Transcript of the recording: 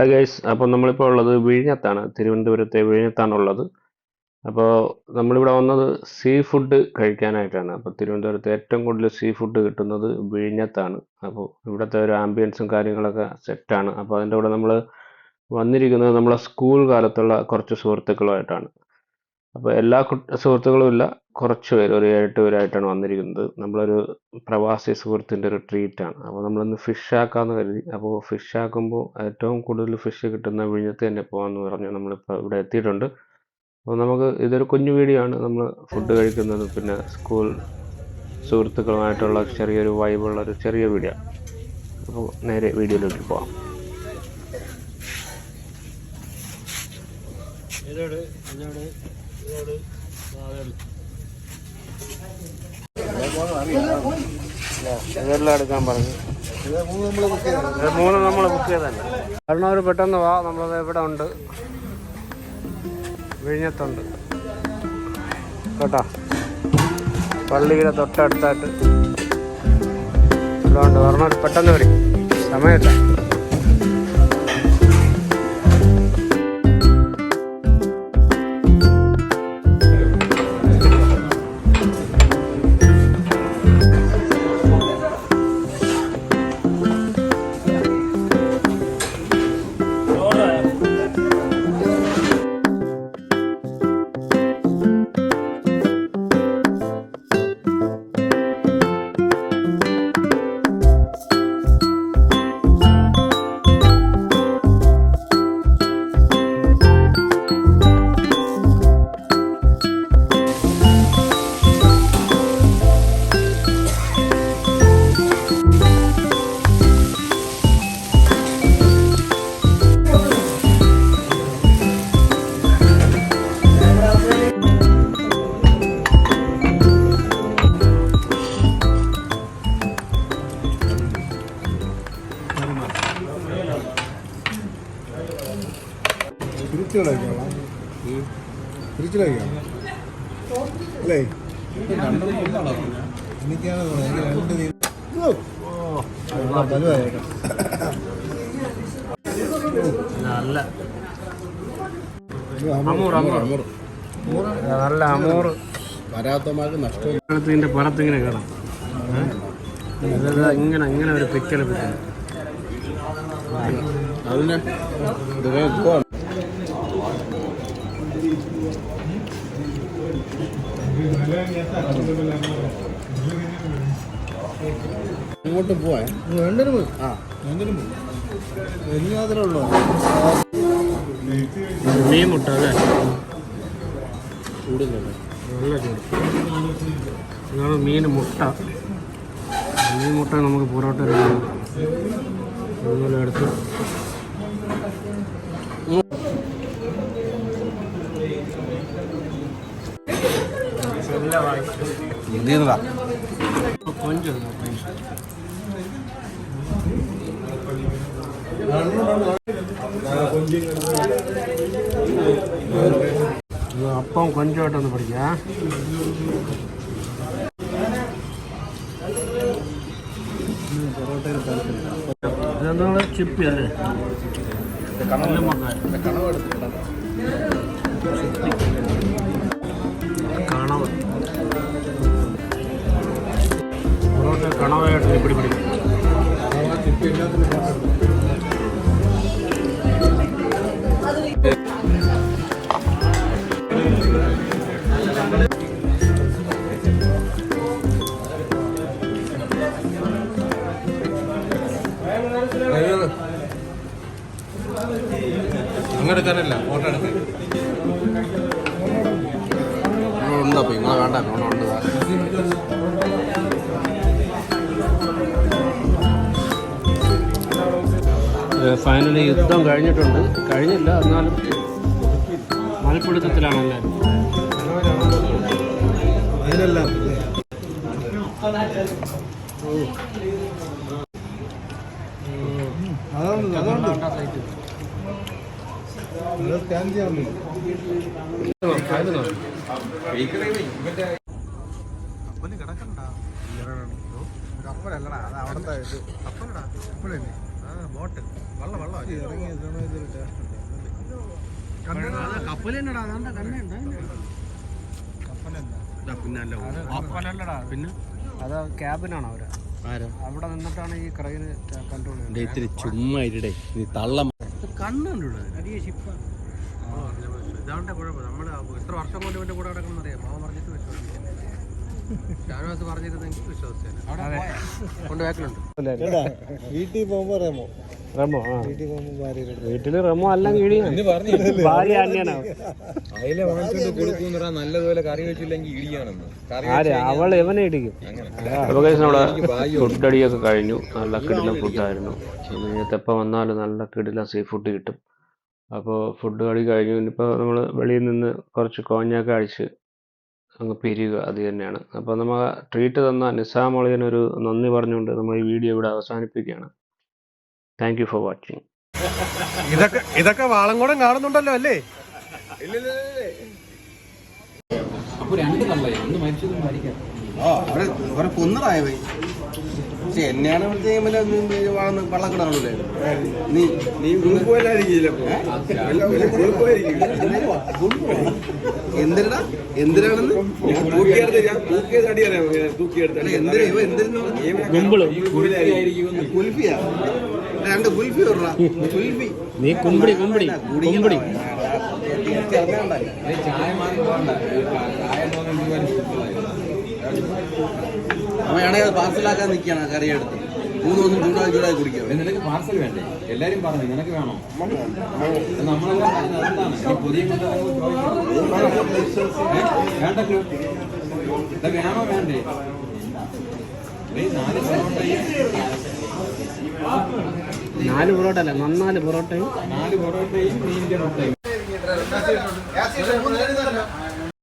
Hi guys അപ്പോൾ നമ്മളിപ്പോൾ ഉള്ളത് വിഴിഞ്ഞത്താണ് തിരുവനന്തപുരത്തെ വിഴിഞ്ഞത്താണുള്ളത്. അപ്പോൾ നമ്മളിവിടെ വന്നത് സീ ഫുഡ് കഴിക്കാനായിട്ടാണ്. അപ്പോൾ തിരുവനന്തപുരത്ത് ഏറ്റവും കൂടുതൽ സീ ഫുഡ് കിട്ടുന്നത് വിഴിഞ്ഞത്താണ്. അപ്പോൾ ഇവിടുത്തെ ഒരു ആംബിയൻസും കാര്യങ്ങളൊക്കെ സെറ്റാണ് അപ്പോൾ അതിന്റെ കൂടെ നമ്മൾ വന്നിരിക്കുന്നത് നമ്മളെ സ്കൂൾ കാലത്തുള്ള കുറച്ച് സുഹൃത്തുക്കളുമായിട്ടാണ്. അപ്പോൾ എല്ലാ സുഹൃത്തുക്കളും ഇല്ല. കുറച്ച് പേര് ഒരു എട്ട് പേരായിട്ടാണ് വന്നിരിക്കുന്നത്. നമ്മളൊരു പ്രവാസി സുഹൃത്തിന്റെ ഒരു ട്രീറ്റാണ്. അപ്പോൾ നമ്മളിന്ന് ഫിഷ് ആക്കാമെന്ന് കരുതി. അപ്പോൾ ഫിഷ് ആക്കുമ്പോൾ ഏറ്റവും കൂടുതൽ ഫിഷ് കിട്ടുന്ന വിഴിഞ്ഞത്ത് തന്നെ പോകാമെന്ന് പറഞ്ഞ് നമ്മളിപ്പോൾ ഇവിടെ എത്തിയിട്ടുണ്ട്. അപ്പോൾ നമുക്ക് ഇതൊരു കുഞ്ഞു വീഡിയോ ആണ്. നമ്മൾ ഫുഡ് കഴിക്കുന്നത് പിന്നെ സ്കൂൾ സുഹൃത്തുക്കളുമായിട്ടുള്ള ചെറിയൊരു വൈബുള്ള ഒരു ചെറിയ വീഡിയോ. അപ്പോൾ നേരെ വീഡിയോയിലേക്ക് പോകാം എടുക്കാൻ പറഞ്ഞു. മൂന്ന് നമ്മൾ ബുക്ക് ചെയ്തല്ലേ കാരണം പെട്ടെന്ന് വാ നമ്മളത് ഇവിടെ ഉണ്ട്. വിഴിഞ്ഞത്തുണ്ട്. കേട്ടോ? പള്ളിയുടെ തൊട്ടടുത്തായിട്ട്. ഇവിടെ ഉണ്ട് പറഞ്ഞ പെട്ടെന്ന് വരും. സമയമില്ല. അല്ലേ? എനിക്കാണ് തോന്നുന്നത്? എനിക്ക് രണ്ട് നല്ല. നല്ല അമൂറ് വരാത്തമാർക്ക് നഷ്ടത്തിന്റെ പടത്തിങ്ങനെ പുറത്തിങ്ങനെ കാണാം ഇങ്ങനെ ഇങ്ങനെ ഒരു പിക്കൽ പിക്കൽ അതിന് ഇത് ഇങ്ങോട്ട് പോവാ. വേണ്ടൊരു ആ. വേണ്ടൊരു എനിക്ക് മാത്രമേ ഉള്ളൂ മീൻ മുട്ട അല്ലേ? കൂടുതലുണ്ട് നല്ല ചൂട്. ഇതാണ് മീൻ മുട്ട. മീൻ മുട്ട നമുക്ക് പൊറോട്ട അതുപോലെ എടുത്ത് എന്തിനാ കൊഞ്ച് അപ്പം കൊഞ്ചമായിട്ടൊന്ന് പഠിക്കാം ഇതെന്താണ് ചിപ്പി അല്ലേ കണ്ണുമൊക്കെ കണവ പൊറോട്ട കണവയായിട്ട് പിടി പിടി അങ്ങനെ എടുക്കാനല്ല ഫോട്ടോ എടുത്ത്. ഉണ്ടോ? ഇങ്ങളെ വേണ്ട ഉണ്ട് ഫൈനലി യുദ്ധം കഴിഞ്ഞിട്ടുണ്ട്. കഴിഞ്ഞില്ല എന്നാലും മലപ്പിടുത്തത്തിലാണല്ലേ? അതുകൊണ്ട് അതുകൊണ്ട് കപ്പൽ കിടക്കണ്ട ഇത് ആ ബോട്ട് കണ്ണുണ്ട് കപ്പലല്ലടാ പിന്നെ അവിടെ നിന്നിട്ടാണ് ഈ ക്രൈന് കൺട്രോൾ ചുമ്മാ ഇരുടേ നീ കണ്ണുണ്ട് വലിയ കുഴപ്പം. നമ്മൾ എത്ര വർഷം കൊണ്ട് ഇവന്റെ കൂടെ നടക്കണം എന്നറിയാം പറഞ്ഞിട്ട് വിശ്വസിക്കില്ല ഷാനവാസ് പറഞ്ഞിരുന്ന എനിക്ക് വിശ്വസിച്ചേനെ വീട്ടിൽ പോകുമ്പോ റെമോ. റെമോ വീട്ടിൽ പോകുമ്പോ ഭാര്യ വീട്ടിൽ റമോ അല്ലെങ്കിൽ ഇടിയാണ് ഭാര്യ അയില വാങ്ങിച്ചോണ്ട് കൊടുക്കൂന്നറ നല്ലതുപോലെ കറി വെച്ചില്ലെങ്കിൽ ഇടിയാണെന്ന്. അവൾ ഇവനെ ഇടിക്കും. അവിടെ ഫുഡ് അടിയൊക്കെ കഴിഞ്ഞു. നല്ല കിടിലം ഫുഡായിരുന്നു. ഇങ്ങനത്തെ എപ്പോൾ വന്നാലും നല്ല കിടിലം സീ ഫുഡ് കിട്ടും. അപ്പോൾ ഫുഡ് അടി കഴിഞ്ഞു. ഇനിയിപ്പോൾ നമ്മൾ വെളിയിൽ നിന്ന് കുറച്ച് കോഞ്ഞൊക്കെ അടിച്ച് അങ്ങ് പിരിയുക അത് തന്നെയാണ്. അപ്പോൾ നമ്മൾ ട്രീറ്റ് തന്ന നിസാം ഒളിയനൊരു നന്ദി പറഞ്ഞുകൊണ്ട് നമ്മൾ ഈ വീഡിയോ ഇവിടെ അവസാനിപ്പിക്കുകയാണ്. താങ്ക് യു ഫോർ വാച്ചിങ് ഇതൊക്കെ ഇതൊക്കെ വാളംകൂടം കാണുന്നുണ്ടല്ലോ അല്ലേ? അവിടെ കുറെ കൊന്നതായ? പോയി പക്ഷെ എന്നെയാണ് വിളിച്ച് വളർന്ന് വള്ളക്കിടാണല്ലേ നീ നീ എന്തിനാ? എന്തിനാണെന്ന്? അല്ല, എന്തിനാ ഇവ എന്തിനാ കുൽഫിയാ? രണ്ട് കുൽഫി കുൽഫി. നീ കുമ്പിടി കുമ്പിടി കുമ്പിടി അവനാണെങ്കിൽ അത് പാർസലാക്കാൻ നിൽക്കുകയാണ് കറി കറിയെടുത്ത് മൂന്ന് ദിവസം ചൂടായി ചൂടായി കുടിക്കുക. നിനക്ക് പാർസൽ വേണ്ടേ? എല്ലാരും പറഞ്ഞു നിനക്ക് വേണോ? നമ്മളെല്ലാം പറഞ്ഞത് അതാണ് ഈ പുതിയ കൊണ്ടുവരുമ്പോൾ ചോദിക്കും. ഏ? വേണ്ടല്ലോ ഇത് വേണോ വേണ്ടേ? നീ നാല് പൊറോട്ടയും നാല് പൊറോട്ട അല്ല നന്നാൽ പൊറോട്ടയും നാല് പൊറോട്ടയും മീന്റെ മുട്ടയും